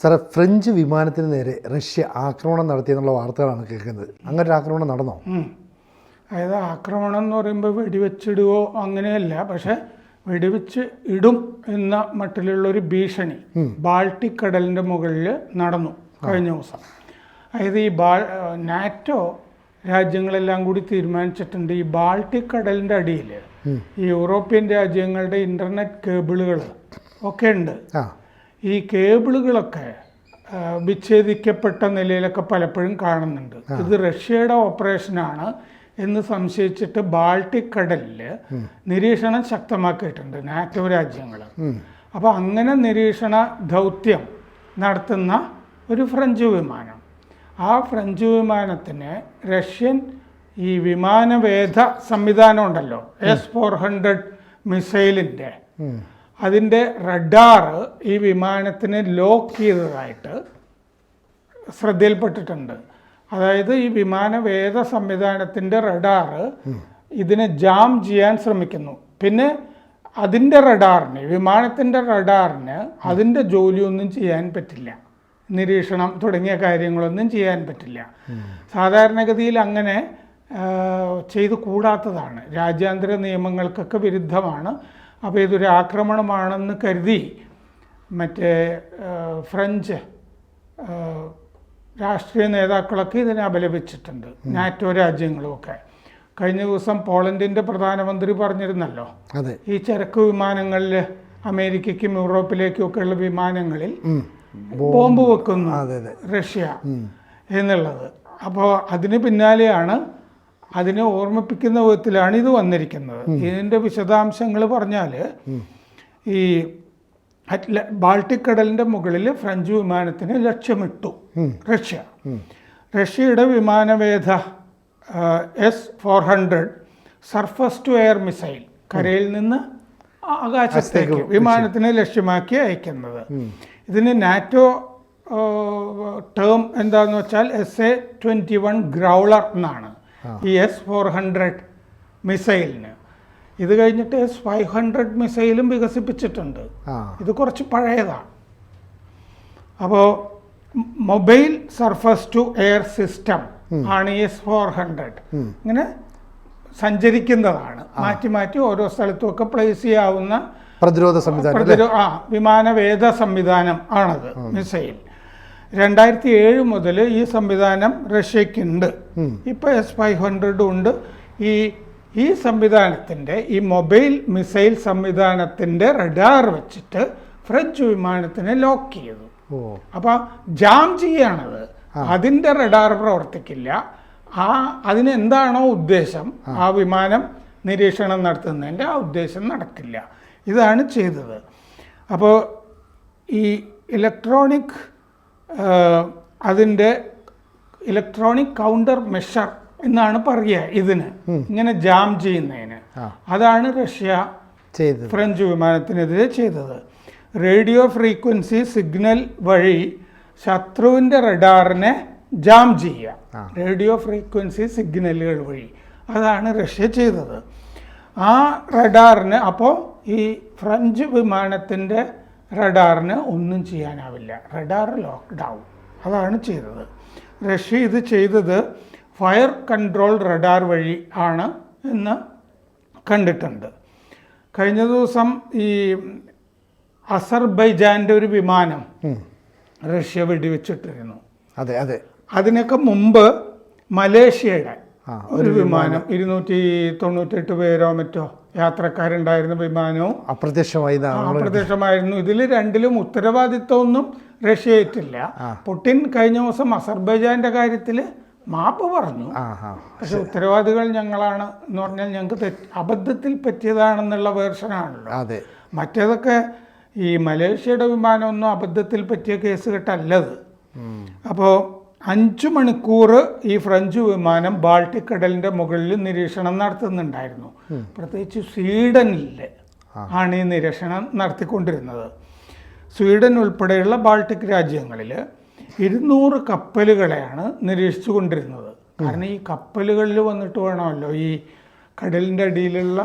സാറേ ഫ്രഞ്ച് വിമാനത്തിന് നേരെ റഷ്യ ആക്രമണം നടത്തി എന്നുള്ള വാർത്തകളാണ് കേൾക്കുന്നത്. അങ്ങനെ ഒരു ആക്രമണം നടന്നോ? അതായത് ആക്രമണം എന്ന് പറയുമ്പോൾ വെടിവെച്ചിടുവോ അങ്ങനെയല്ല പക്ഷേ വെടിവെച്ച് ഇടും എന്ന മട്ടിലുള്ളൊരു ഭീഷണി ബാൾട്ടിക് കടലിന്റെ മുകളിൽ നടന്നു കഴിഞ്ഞ ദിവസം. അതായത് ഈ ബാൾ നാറ്റോ രാജ്യങ്ങളെല്ലാം കൂടി തീരുമാനിച്ചിട്ടുണ്ട് ഈ ബാൾട്ടിക് കടലിന്റെ അടിയിൽ ഈ യൂറോപ്യൻ രാജ്യങ്ങളുടെ ഇന്റർനെറ്റ് കേബിളുകൾ ഒക്കെ ഉണ്ട്. ഈ കേബിളുകളൊക്കെ വിച്ഛേദിക്കപ്പെട്ട നിലയിലൊക്കെ പലപ്പോഴും കാണുന്നുണ്ട്. ഇത് റഷ്യയുടെ ഓപ്പറേഷനാണ് എന്ന് സംശയിച്ചിട്ട് ബാൾട്ടിക് കടലിൽ നിരീക്ഷണം ശക്തമാക്കിയിട്ടുണ്ട് നാറ്റോ രാജ്യങ്ങൾ അപ്പോൾ അങ്ങനെ നിരീക്ഷണ ദൗത്യം നടത്തുന്ന ഒരു ഫ്രഞ്ച് വിമാനം. ആ ഫ്രഞ്ച് വിമാനത്തിന് റഷ്യൻ ഈ വിമാനവേധ സംവിധാനം ഉണ്ടല്ലോ. എസ് ഫോർ ഹൺഡ്രഡ് മിസൈലിന്റെ അതിന്റെ റഡാർ ഈ വിമാനത്തിന് ലോക്ക് ചെയ്തതായിട്ട് ശ്രദ്ധയിൽപ്പെട്ടിട്ടുണ്ട്. അതായത് ഈ വിമാന വേദ സംവിധാനത്തിന്റെ റഡാർ ഇതിനെ ജാം ചെയ്യാൻ ശ്രമിക്കുന്നു. പിന്നെ അതിന്റെ റഡാറിന് വിമാനത്തിന്റെ റഡാറിന് അതിന്റെ ജോലിയൊന്നും ചെയ്യാൻ പറ്റില്ല. നിരീക്ഷണം തുടങ്ങിയ കാര്യങ്ങളൊന്നും ചെയ്യാൻ പറ്റില്ല. സാധാരണഗതിയിൽ അങ്ങനെ ചെയ്തു കൂടാത്തതാണ്. രാജ്യാന്തര നിയമങ്ങൾക്കൊക്കെ വിരുദ്ധമാണ് അപ്പോൾ ഇതൊരു ആക്രമണമാണെന്ന് കരുതി മറ്റേ ഫ്രഞ്ച് രാഷ്ട്രീയ നേതാക്കളൊക്കെ ഇതിനെ അപലപിച്ചിട്ടുണ്ട്. നാറ്റോ രാജ്യങ്ങളുമൊക്കെ. കഴിഞ്ഞ ദിവസം പോളണ്ടിന്റെ പ്രധാനമന്ത്രി പറഞ്ഞിരുന്നല്ലോ അതെ. ഈ ചരക്ക് വിമാനങ്ങളിൽ അമേരിക്കയ്ക്കും യൂറോപ്പിലേക്കും ഉള്ള വിമാനങ്ങളിൽ ബോംബ്. വെക്കുന്നു റഷ്യ എന്നുള്ളത്. അപ്പോൾ അതിന് പിന്നാലെയാണ് അതിനെ ഓർമ്മിപ്പിക്കുന്ന വിധത്തിലാണ് ഇത് വന്നിരിക്കുന്നത്. ഇതിന്റെ വിശദാംശങ്ങൾ പറഞ്ഞാൽ ഈ അറ്റ്ല ബാൾട്ടിക് കടലിന്റെ മുകളിൽ ഫ്രഞ്ച് വിമാനത്തിന് ലക്ഷ്യമിട്ടു. റഷ്യ. റഷ്യയുടെ വിമാനവേധ S four hundred surface to air missile കരയിൽ നിന്ന് ആകാശത്തേക്ക് വിമാനത്തിനെ ലക്ഷ്യമാക്കി അയക്കുന്നത്. ഇതിന് നാറ്റോ ടേം എന്താന്ന് വെച്ചാൽ S A twenty one growler എന്നാണ്. ഈ എസ് ഫോർ ഹൺഡ്രഡ് മിസൈലിന് ഇത് കഴിഞ്ഞിട്ട് എസ് ഫൈവ് ഹൺഡ്രഡ് മിസൈലും വികസിപ്പിച്ചിട്ടുണ്ട്. ഇത് കുറച്ച് പഴയതാണ്. അപ്പോൾ mobile surface to air system ആണ് എസ് ഫോർ ഹൺഡ്രഡ് ഇങ്ങനെ സഞ്ചരിക്കുന്നതാണ്. മാറ്റി മാറ്റി ഓരോ സ്ഥലത്തും ഒക്കെ പ്ലേസ് ചെയ്യാവുന്ന പ്രതിരോധ സംവിധാനം പ്രതിരോധ ആ വിമാനവേദ സംവിധാനം ആണത് മിസൈൽ രണ്ടായിരത്തി ഏഴ് മുതൽ ഈ സംവിധാനം റഷ്യക്കുണ്ട് ഇപ്പോൾ എസ് ഫൈവ് ഹൺഡ്രഡും ഉണ്ട്. ഈ ഈ സംവിധാനത്തിന്റെ ഈ മൊബൈൽ മിസൈൽ സംവിധാനത്തിന്റെ റഡാർ വെച്ചിട്ട് ഫ്രഞ്ച് വിമാനത്തിനെ ലോക്ക് ചെയ്തു. അപ്പോൾ ജാം ചെയ്യാണത് അതിന്റെ റഡാർ പ്രവർത്തിക്കില്ല. ആ അതിന് എന്താണോ ഉദ്ദേശം? ആ. വിമാനം നിരീക്ഷണം നടത്തുന്നതിന്റെ ആ ഉദ്ദേശം നടക്കില്ല. ഇതാണ് ചെയ്തത്. അപ്പോൾ ഈ ഇലക്ട്രോണിക് അതിന്റെ ഇലക്ട്രോണിക് കൗണ്ടർ മെഷർ എന്നാണ് പറയുക ഇതിന്. ഇങ്ങനെ ജാം ചെയ്യുന്നതിന്. അതാണ് റഷ്യ ചെയ്തത്. ഫ്രഞ്ച് വിമാനത്തിനെതിരെ ചെയ്തത്. റേഡിയോ ഫ്രീക്വൻസി സിഗ്നൽ വഴി ശത്രുവിന്റെ റഡാറിനെ ജാം ചെയ്യുക. റേഡിയോ ഫ്രീക്വൻസി സിഗ്നലുകൾ വഴി. അതാണ് റഷ്യ ചെയ്തത്. ആ റഡാറിന് അപ്പോൾ ഈ ഫ്രഞ്ച് വിമാനത്തിന്റെ റഡാറിന് ഒന്നും ചെയ്യാനാവില്ല. റഡാർ ലോക്ക്ഡൗൺ അതാണ് ചെയ്തത്. റഷ്യ ഇത് ചെയ്തത് ഫയർ കൺട്രോൾ റഡാർ വഴി ആണ് എന്ന് കണ്ടിട്ടുണ്ട്. കഴിഞ്ഞ ദിവസം ഈ അസർബൈജാന്റെ ഒരു വിമാനം റഷ്യ വെടിവെച്ചിട്ടിരുന്നു. അതെ അതെ. അതിനൊക്കെ മുമ്പ് മലേഷ്യയുടെ ഒരു വിമാനം. ഇരുന്നൂറ്റി തൊണ്ണൂറ്റെട്ട് പേരോ മറ്റോ യാത്രക്കാരുണ്ടായിരുന്ന വിമാനവും അപ്രത്യക്ഷമായി അപ്രത്യക്ഷമായിരുന്നു. ഇതിൽ രണ്ടിലും ഉത്തരവാദിത്വമൊന്നും റഷ്യ ഏറ്റില്ല പുടിൻ കഴിഞ്ഞ ദിവസം അസർബൈജാന്റെ കാര്യത്തിൽ മാപ്പ് പറഞ്ഞു. പക്ഷെ ഉത്തരവാദികൾ ഞങ്ങളാണ് എന്ന് പറഞ്ഞാൽ ഞങ്ങൾക്ക് അബദ്ധത്തിൽ പറ്റിയതാണെന്നുള്ള വേർഷനാണല്ലോ. അതെ. മറ്റേതൊക്കെ ഈ മലേഷ്യയുടെ വിമാനമൊന്നും അബദ്ധത്തിൽ പറ്റിയ കേസ് കെട്ടല്ലത് അപ്പോൾ അഞ്ചു മണിക്കൂർ ഈ ഫ്രഞ്ച് വിമാനം ബാൾട്ടിക് കടലിന്റെ മുകളിൽ നിരീക്ഷണം നടത്തുന്നുണ്ടായിരുന്നു. പ്രത്യേകിച്ച് സ്വീഡനിൽ ആണ് ഈ നിരീക്ഷണം നടത്തിക്കൊണ്ടിരുന്നത്. സ്വീഡൻ ഉൾപ്പെടെയുള്ള ബാൾട്ടിക് രാജ്യങ്ങളിൽ ഇരുന്നൂറ് കപ്പലുകളെയാണ് നിരീക്ഷിച്ചു കൊണ്ടിരുന്നത് കാരണം ഈ കപ്പലുകളിൽ വന്നിട്ട് വേണമല്ലോ ഈ കടലിന്റെ അടിയിലുള്ള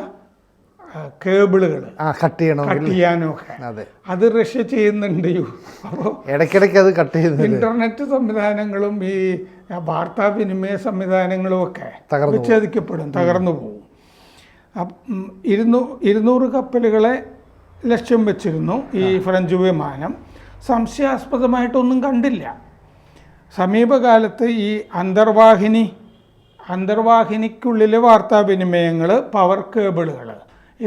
കേബിളുകൾ ആ കട്ട് ചെയ്യണമെങ്കിൽ കട്ട് ചെയ്യാനും ഒക്കെ അതെ. അത് റഷ്യ ചെയ്യുന്നുണ്ട് അപ്പോൾ ഇടയ്ക്കിടയ്ക്ക് അത് കട്ട് ചെയ്യുന്നു ഇന്റർനെറ്റ് സംവിധാനങ്ങളും ഈ വാർത്താവിനിമയ സംവിധാനങ്ങളും ഒക്കെ വിച്ഛേദിക്കപ്പെടും തകർന്നു പോകും. ഇരുന്നൂ ഇരുന്നൂറ് കപ്പലുകളെ ലക്ഷ്യം വെച്ചിരുന്നു ഈ ഫ്രഞ്ച് വിമാനം. സംശയാസ്പദമായിട്ടൊന്നും കണ്ടില്ല. സമീപകാലത്ത് ഈ അന്തർവാഹിനി അന്തർവാഹിനിക്കുള്ളിലെ വാർത്താവിനിമയങ്ങൾ പവർ കേബിളുകൾ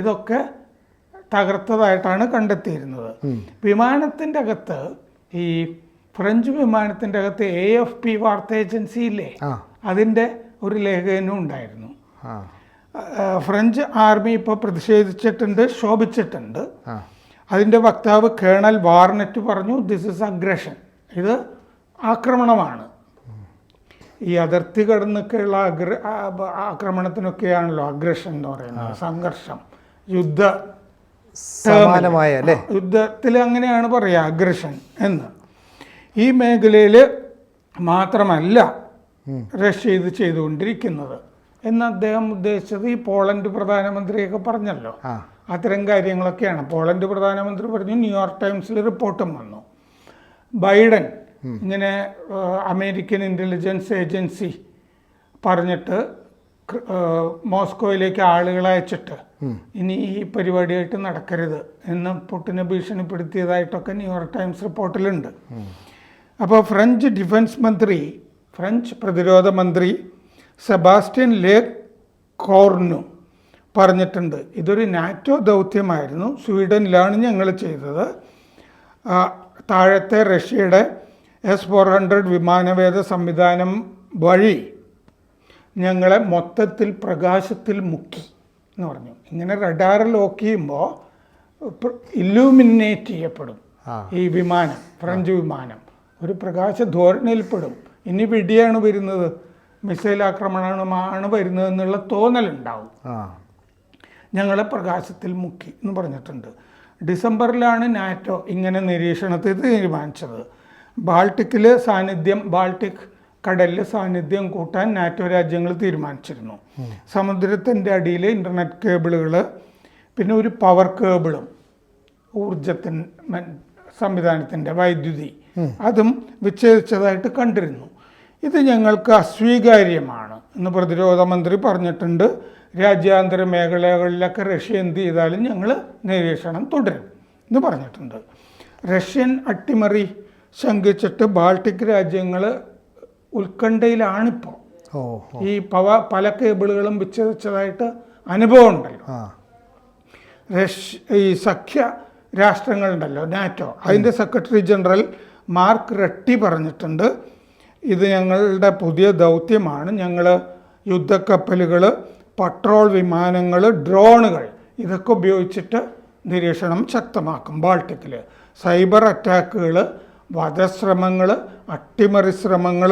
ഇതൊക്കെ തകർത്തതായിട്ടാണ് കണ്ടെത്തിയിരുന്നത്. വിമാനത്തിന്റെ അകത്ത് ഈ ഫ്രഞ്ച് വിമാനത്തിന്റെ അകത്ത് എ എഫ് പി വാർത്ത ഏജൻസി ഇല്ലേ? അതിന്റെ ഒരു ലേഖനം ഉണ്ടായിരുന്നു. ഫ്രഞ്ച് ആർമി ഇപ്പോൾ പ്രതിഷേധിച്ചിട്ടുണ്ട് ശോഭിച്ചിട്ടുണ്ട്. അതിന്റെ വക്താവ് കേണൽ വാർണറ്റ് പറഞ്ഞു ദിസ് ഇസ് അഗ്രഷൻ ഇത് ആക്രമണമാണ്. ഈ അതിർത്തി കടന്നൊക്കെയുള്ള അഗ്ര ആക്രമണത്തിനൊക്കെയാണല്ലോ അഗ്രഷൻ എന്ന് പറയുന്നത് സംഘർഷം. യുദ്ധ സമാനമായ അല്ലേ? യുദ്ധത്തിൽ അങ്ങനെയാണ് പറയുക അഗ്രഷൻ എന്ന്. ഈ മേഖലയിൽ മാത്രമല്ല റഷ്യ ഇത് ചെയ്തുകൊണ്ടിരിക്കുന്നത്. എന്ന് അദ്ദേഹം ഉദ്ദേശിച്ചത് ഈ പോളണ്ട് പ്രധാനമന്ത്രിയൊക്കെ പറഞ്ഞല്ലോ. അത്തരം കാര്യങ്ങളൊക്കെയാണ്. പോളണ്ട് പ്രധാനമന്ത്രി പറഞ്ഞു ന്യൂയോർക്ക് ടൈംസിൽ റിപ്പോർട്ടും വന്നു. ബൈഡൻ ഇങ്ങനെ അമേരിക്കൻ ഇന്റലിജൻസ് ഏജൻസി പറഞ്ഞിട്ട് മോസ്കോയിലേക്ക് ആളുകളെ അയച്ചിട്ട് ഇനി ഈ പരിപാടിയായിട്ട് നടക്കരുത് എന്ന് പുട്ടിനെ ഭീഷണിപ്പെടുത്തിയതായിട്ടൊക്കെ ന്യൂയോർക്ക് ടൈംസ് റിപ്പോർട്ടിലുണ്ട്. അപ്പോൾ ഫ്രഞ്ച് ഡിഫൻസ് മന്ത്രി ഫ്രഞ്ച് പ്രതിരോധ മന്ത്രി സെബാസ്റ്റ്യൻ ലേ കോർണു പറഞ്ഞിട്ടുണ്ട്. ഇതൊരു നാറ്റോ ദൗത്യമായിരുന്നു. സ്വീഡനിലാണ് ഞങ്ങൾ ചെയ്തത്. താഴത്തെ റഷ്യയുടെ എസ് ഫോർ ഹൺഡ്രഡ് വിമാനവേദ സംവിധാനം വഴി ഞങ്ങളെ മൊത്തത്തിൽ പ്രകാശത്തിൽ മുക്കി എന്ന് പറഞ്ഞു. ഇങ്ങനെ റഡാറിൽ ലോക്ക് ചെയ്യുമ്പോൾ ഇല്യൂമിനേറ്റ് ചെയ്യപ്പെടും ഈ വിമാനം ഫ്രഞ്ച് വിമാനം. ഒരു പ്രകാശ ധോരണയിൽപ്പെടും ഇനി വെടിയാണ് വരുന്നത്. മിസൈൽ ആക്രമണമാണ് വരുന്നത് എന്നുള്ള തോന്നലുണ്ടാവും. ഞങ്ങളെ പ്രകാശത്തിൽ മുക്കി എന്ന് പറഞ്ഞിട്ടുണ്ട്. ഡിസംബറിലാണ് നാറ്റോ ഇങ്ങനെ നിരീക്ഷണത്തിൽ തീരുമാനിച്ചത്. ബാൾട്ടിക്കിൽ സാന്നിധ്യം ബാൾട്ടിക് കടലിൽ സാന്നിധ്യം കൂട്ടാൻ നാറ്റോ രാജ്യങ്ങൾ തീരുമാനിച്ചിരുന്നു. സമുദ്രത്തിന്റെ അടിയിൽ ഇന്റർനെറ്റ് കേബിളുകൾ പിന്നെ ഒരു പവർ കേബിളും ഊർജത്തിൻ സംവിധാനത്തിന്റെ വൈദ്യുതി അതും വിച്ഛേദിച്ചതായിട്ട് കണ്ടിരുന്നു. ഇത് ഞങ്ങൾക്ക് അസ്വീകാര്യമാണ് എന്ന് പ്രതിരോധ മന്ത്രി പറഞ്ഞിട്ടുണ്ട്. രാജ്യാന്തര മേഖലകളിലൊക്കെ റഷ്യ എന്ത് ചെയ്താലും ഞങ്ങൾ നിരീക്ഷണം തുടരും എന്ന് പറഞ്ഞിട്ടുണ്ട്. റഷ്യൻ അട്ടിമറി ശങ്കിച്ചിട്ട് ബാൾട്ടിക് രാജ്യങ്ങൾ ഉത്കണ്ഠയിലാണിപ്പോൾ ഈ പവ പല കേബിളുകളും വിച്ഛേദിച്ചതായിട്ട് അനുഭവം ഉണ്ടല്ലോ റഷ്യ ഈ സഖ്യ രാഷ്ട്രങ്ങളുണ്ടല്ലോ നാറ്റോ. അതിന്റെ സെക്രട്ടറി ജനറൽ മാർക്ക് റെട്ടി പറഞ്ഞിട്ടുണ്ട് ഇത് ഞങ്ങളുടെ പുതിയ ദൗത്യമാണ്. ഞങ്ങൾ യുദ്ധക്കപ്പലുകൾ പട്രോൾ വിമാനങ്ങൾ ഡ്രോണുകൾ ഇതൊക്കെ ഉപയോഗിച്ചിട്ട് നിരീക്ഷണം ശക്തമാക്കും ബാൾട്ടിക്കിൽ സൈബർ അറ്റാക്കുകൾ വധശ്രമങ്ങൾ അട്ടിമറി ശ്രമങ്ങൾ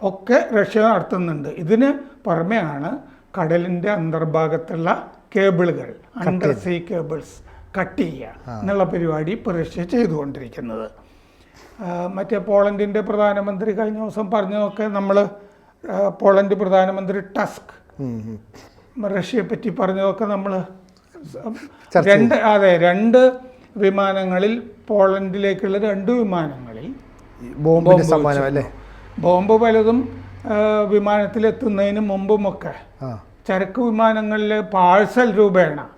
ഒക്കെ റഷ്യ നടത്തുന്നുണ്ട്. ഇതിന് പുറമെയാണ് കടലിന്റെ അന്തർഭാഗത്തുള്ള കേബിളുകൾ അണ്ടർ സീ കേബിൾസ് കട്ട് ചെയ്യുക എന്നുള്ള പരിപാടി ഇപ്പോൾ റഷ്യ ചെയ്തുകൊണ്ടിരിക്കുന്നത് മറ്റേ പോളണ്ടിന്റെ പ്രധാനമന്ത്രി കഴിഞ്ഞ ദിവസം പറഞ്ഞതൊക്കെ നമ്മൾ പോളണ്ട് പ്രധാനമന്ത്രി ടസ്ക്. റഷ്യയെ പറ്റി പറഞ്ഞതൊക്കെ നമ്മൾ രണ്ട് അതെ രണ്ട് വിമാനങ്ങളിൽ പോളണ്ടിലേക്കുള്ള രണ്ട് വിമാനങ്ങളിൽ ബോംബ് ബോംബിന്റെ സമ്മാനം അല്ലേ? ബോംബ് പലതും വിമാനത്തിലെത്തുന്നതിന് മുമ്പുമൊക്കെ ചരക്ക് വിമാനങ്ങളിൽ പാഴ്സൽ രൂപേണ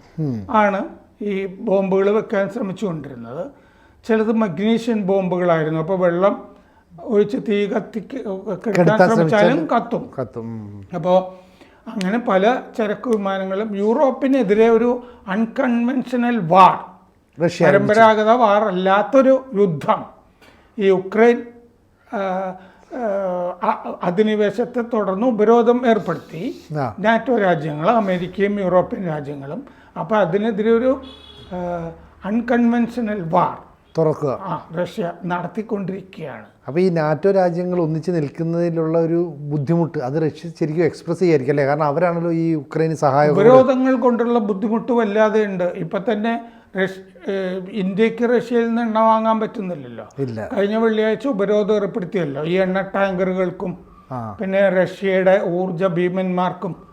ആണ് ഈ ബോംബുകൾ വെക്കാൻ ശ്രമിച്ചുകൊണ്ടിരുന്നത്. ചിലത് മഗ്നീഷ്യൻ ബോംബുകളായിരുന്നു. അപ്പോൾ വെള്ളം ഒഴിച്ച് തീ കത്തിക്ക് കെടുത്താൻ കെടുത്താൻ ശ്രമിച്ചാലും കത്തും. കത്തും. അപ്പോൾ അങ്ങനെ പല ചരക്ക് വിമാനങ്ങളും യൂറോപ്പിനെതിരെ ഒരു അൺകൺവെൻഷനൽ വാർ പരമ്പരാഗത വാർ അല്ലാത്തൊരു യുദ്ധം ഈ അ- അധിനിവേശത്തെ തുടർന്ന് ഉപരോധം ഏർപ്പെടുത്തി. നാറ്റോ രാജ്യങ്ങൾ അമേരിക്കയും യൂറോപ്യൻ രാജ്യങ്ങളും. അപ്പോൾ അതിനെതിരെ ഒരു അൺകൺവെൻഷനൽ വാർ തുറക്കുക. ആ റഷ്യ നടത്തിക്കൊണ്ടിരിക്കുകയാണ്. അപ്പോൾ ഈ നാറ്റോ രാജ്യങ്ങൾ ഒന്നിച്ച് നിൽക്കുന്നതിലുള്ള ഒരു ബുദ്ധിമുട്ട് അത് റഷ്യ ശരിക്കും എക്സ്പ്രസ് ചെയ്യായിരിക്കും അല്ലേ? കാരണം അവരാണല്ലോ ഈ ഉക്രൈന് സഹായം ഉപരോധങ്ങൾ കൊണ്ടുള്ള ബുദ്ധിമുട്ട് വല്ലാതെ ഉണ്ട് ഇപ്പം തന്നെ ഇന്ത്യയ്ക്ക് റഷ്യയിൽ നിന്ന് എണ്ണ വാങ്ങാൻ പറ്റുന്നില്ലല്ലോ. ഇല്ല. കഴിഞ്ഞ വെള്ളിയാഴ്ച ഉപരോധം ഏർപ്പെടുത്തിയല്ലോ. ഈ എണ്ണ ടാങ്കറുകൾക്കും പിന്നെ റഷ്യയുടെ ഊർജ ഭീമന്മാർക്കും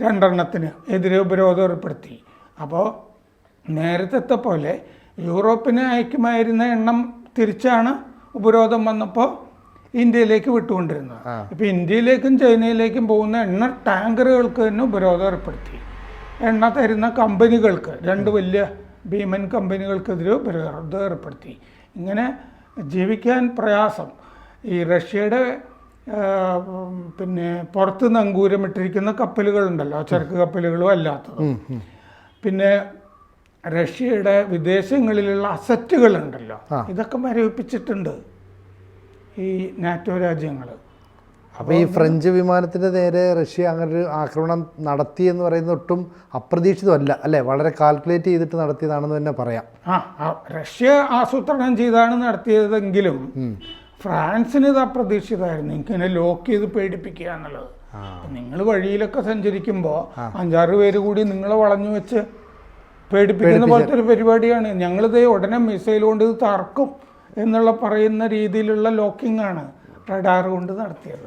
രണ്ടെണ്ണത്തിന് എതിരെ ഉപരോധം ഏർപ്പെടുത്തി. അപ്പോൾ നേരത്തെ പോലെ യൂറോപ്പിന് അയക്കുമായിരുന്ന എണ്ണം തിരിച്ചാണ് ഉപരോധം വന്നപ്പോൾ ഇന്ത്യയിലേക്ക് വിട്ടുകൊണ്ടിരുന്നത്. ഇപ്പം ഇന്ത്യയിലേക്കും ചൈനയിലേക്കും പോകുന്ന എണ്ണ ടാങ്കറുകൾക്ക് തന്നെ ഉപരോധം ഏർപ്പെടുത്തി. എണ്ണ തരുന്ന കമ്പനികൾക്ക് രണ്ട് വലിയ ഭീമൻ കമ്പനികൾക്കെതിരെ ഉപരോധം ഏർപ്പെടുത്തി. ഇങ്ങനെ ജീവിക്കാൻ പ്രയാസം. ഈ റഷ്യയുടെ പിന്നെ പുറത്ത് നങ്കൂരമിട്ടിരിക്കുന്ന കപ്പലുകളുണ്ടല്ലോ ചരക്ക് കപ്പലുകളും അല്ലാത്തതും. പിന്നെ റഷ്യയുടെ വിദേശങ്ങളിലുള്ള അസറ്റുകളുണ്ടല്ലോ ഇതൊക്കെ മരവിപ്പിച്ചിട്ടുണ്ട് ഈ നാറ്റോ രാജ്യങ്ങൾ അപ്പോൾ ഈ ഫ്രഞ്ച് വിമാനത്തിന്റെ നേരെ റഷ്യ അങ്ങനെ ഒരു ആക്രമണം നടത്തി എന്ന് പറയുന്നത് ഒട്ടും അപ്രതീക്ഷിതമല്ല അല്ലേ? വളരെ കാൽക്കുലേറ്റ് ചെയ്തിട്ട് നടത്തിയതാണെന്ന് തന്നെ പറയാം. ആ ആ, റഷ്യ ആസൂത്രണം ചെയ്താണ് നടത്തിയതെങ്കിലും ഫ്രാൻസിന് ഇത് അപ്രതീക്ഷിതമായിരുന്നു. ഇങ്ങനെ ലോക്ക് ചെയ്ത് പേടിപ്പിക്കുക എന്നുള്ളത്. നിങ്ങൾ വഴിയിലൊക്കെ സഞ്ചരിക്കുമ്പോൾ അഞ്ചാറ് പേര് കൂടി നിങ്ങളെ വളഞ്ഞു വെച്ച് പേടിപ്പിക്കുന്ന പോലത്തെ ഒരു പരിപാടിയാണ്. ഞങ്ങളിത് ഉടനെ മിസൈൽ കൊണ്ട് ഇത് തറക്കും എന്നുള്ള പറയുന്ന രീതിയിലുള്ള ലോക്കിംഗ് ആണ് റഡാർ കൊണ്ട് നടത്തിയത്.